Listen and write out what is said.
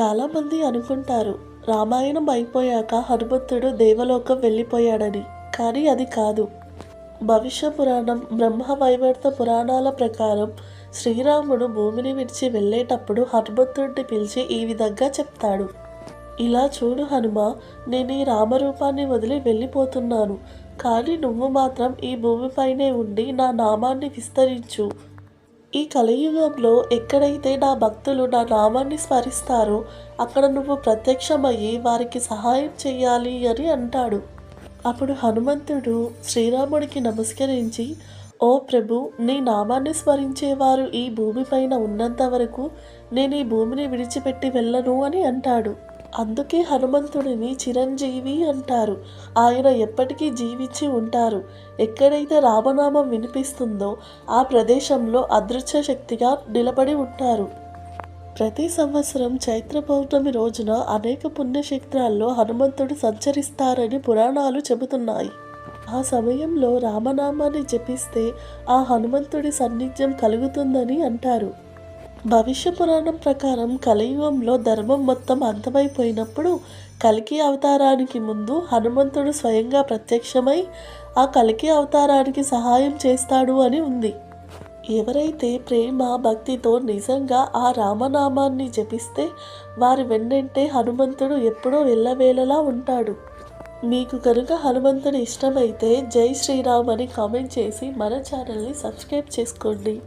చాలామంది అనుకుంటారు రామాయణం అయిపోయాక హనుమంతుడు దేవలోకం వెళ్ళిపోయాడని కానీ అది కాదు. భవిష్య పురాణం బ్రహ్మ వైవర్త పురాణాల ప్రకారం శ్రీరాముడు భూమిని విడిచి వెళ్ళేటప్పుడు హనుమంతుడిని పిలిచి ఈ విధంగా చెప్తాడు. ఇలా చూడు హనుమ నేను ఈ రామరూపాన్ని వదిలి వెళ్ళిపోతున్నాను కానీ నువ్వు మాత్రం ఈ భూమిపైనే ఉండి నా నామాన్ని విస్తరించు ఈ కలియుగంలో ఎక్కడైతే నా భక్తులు నా నామాన్ని స్మరిస్తారో అక్కడ నువ్వు ప్రత్యక్షమయ్యి వారికి సహాయం చేయాలి అని అంటాడు. అప్పుడు హనుమంతుడు శ్రీరాముడికి నమస్కరించి ఓ ప్రభు నీ నామాన్ని స్మరించేవారు ఈ భూమిపైన ఉన్నంత వరకు నేను ఈ భూమిని విడిచిపెట్టి వెళ్ళను అని అంటాడు. అందుకే హనుమంతుడిని చిరంజీవి అంటారు. ఆయన ఎప్పటికీ జీవించి ఉంటారు. ఎక్కడైతే రామనామం వినిపిస్తుందో ఆ ప్రదేశంలో అదృశ్య శక్తిగా నిలబడి ఉంటారు. ప్రతి సంవత్సరం చైత్ర పౌర్ణమి రోజున అనేక పుణ్యక్షేత్రాల్లో హనుమంతుడు సంచరిస్తారని పురాణాలు చెబుతున్నాయి. ఆ సమయంలో రామనామాన్ని జపిస్తే ఆ హనుమంతుడి సాన్నిధ్యం కలుగుతుందని అంటారు. భవిష్య పురాణం ప్రకారం కలియుగంలో ధర్మం మొత్తం అంతమైపోయినప్పుడు కలికి అవతారానికి ముందు హనుమంతుడు స్వయంగా ప్రత్యక్షమై ఆ కలికి అవతారానికి సహాయం చేస్తాడు అని ఉంది. ఎవరైతే ప్రేమ భక్తితో నిజంగా ఆ రామనామాన్ని జపిస్తే వారి వెన్నంటే హనుమంతుడు ఎప్పుడూ ఎల్లవేళలా ఉంటాడు. మీకు కనుక హనుమంతుడు ఇష్టమైతే జై శ్రీరామ్ అని కామెంట్ చేసి మన ఛానల్ని సబ్స్క్రైబ్ చేసుకోండి.